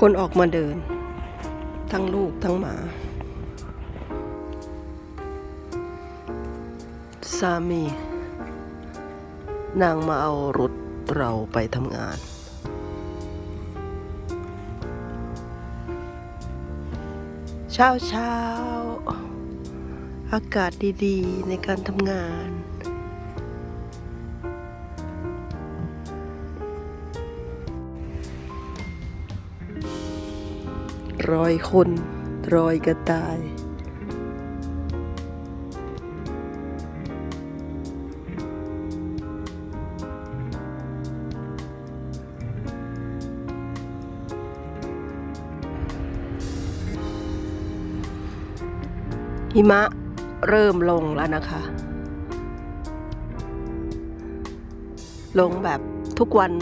คนออกมาเดิน ทั้งลูกทั้งหมา สามี นางมาเอารถเราไปทำงาน เช้าเช้าอากาศดีๆในการทำงาน รอยคนรอยกระต่าย หิมะเริ่มลงแล้วนะคะ ลงแบบทุกวัน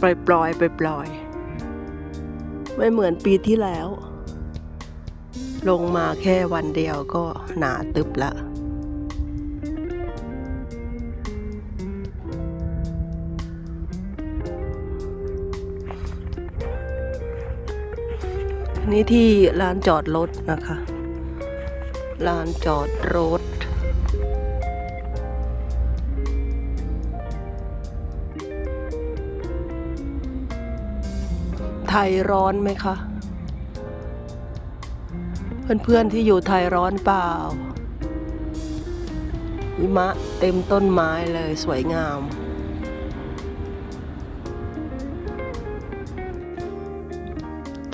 ปล่อยปล่อยปล่อยปล่อยๆ ไม่เหมือนปีที่แล้ว ลงมาแค่วันเดียวก็หนาตึบละนี่ที่ลานจอดรถนะคะ ลานจอดรถ ยร้อนไหมคะ เพื่อนๆที่อยู่ไทยร้อนเปล่าหิมะเต็มต้นไม้เลยสวยงาม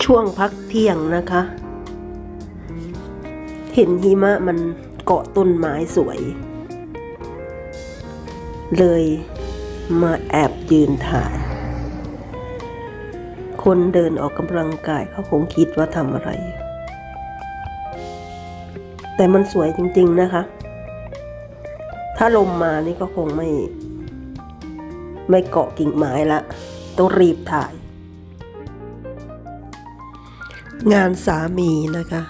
ช่วงพักเที่ยงนะคะ เห็นหิมะมันเกาะต้นไม้สวย เลยมาแอบยืนถ่าย คนเดินออกกำลังกายเขาคงคิดว่าทำอะไร แต่มันสวยจริง ๆนะคะ ถ้าลมมานี่ก็คงไม่ ไม่เกาะกิ่งไม้ละ ต้องรีบถ่าย งานสามีนะคะ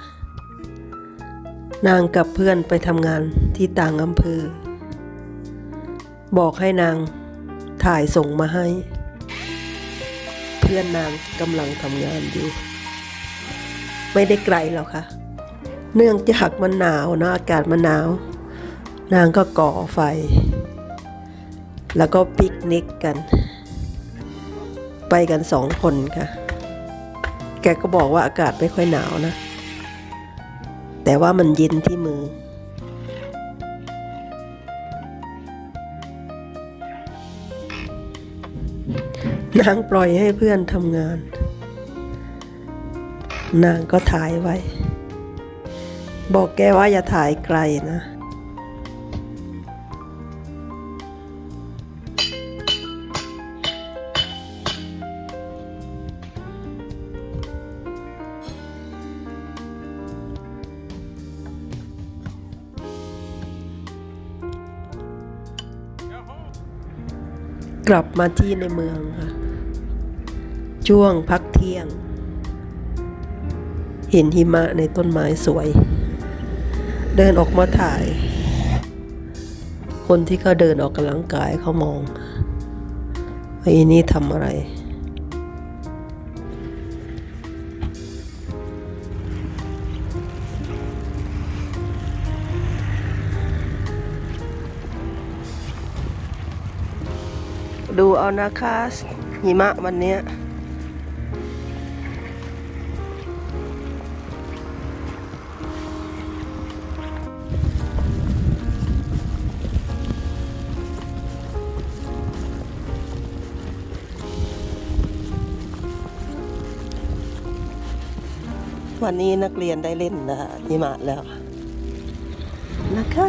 นางกับเพื่อนไปทำงานที่ต่างอำเภอ บอกให้นางถ่ายส่งมาให้ พื่อนนางกำลังทำงานอยู่ ไม่ได้ไกลหรอกค่ะ เนื่องจากมันหนาวนะอากาศมันหนาว นางก็ก่อไฟ แล้วก็ปิกนิกกัน ไปกันสองคนค่ะ แกก็บอกว่าอากาศไม่ค่อยหนาวนะ แต่ว่ามันเย็นที่มือ นางปล่อยให้เพื่อนทำงาน นางก็ถ่ายไว้ บอกแกว่าอย่าถ่ายไกลนะกลับมาที่ในเมืองค่ะ ช่วงพักเที่ยง เห็นหิมะในต้นไม้สวย เดินออกมาถ่าย คนที่เขาเดินออกกำลังกายเขามองไอ้นี่ทำอะไร ดูเอานะคะหิมะวันนี้ วันนี้นักเรียนได้เล่นนะหิมะแล้วนะคะ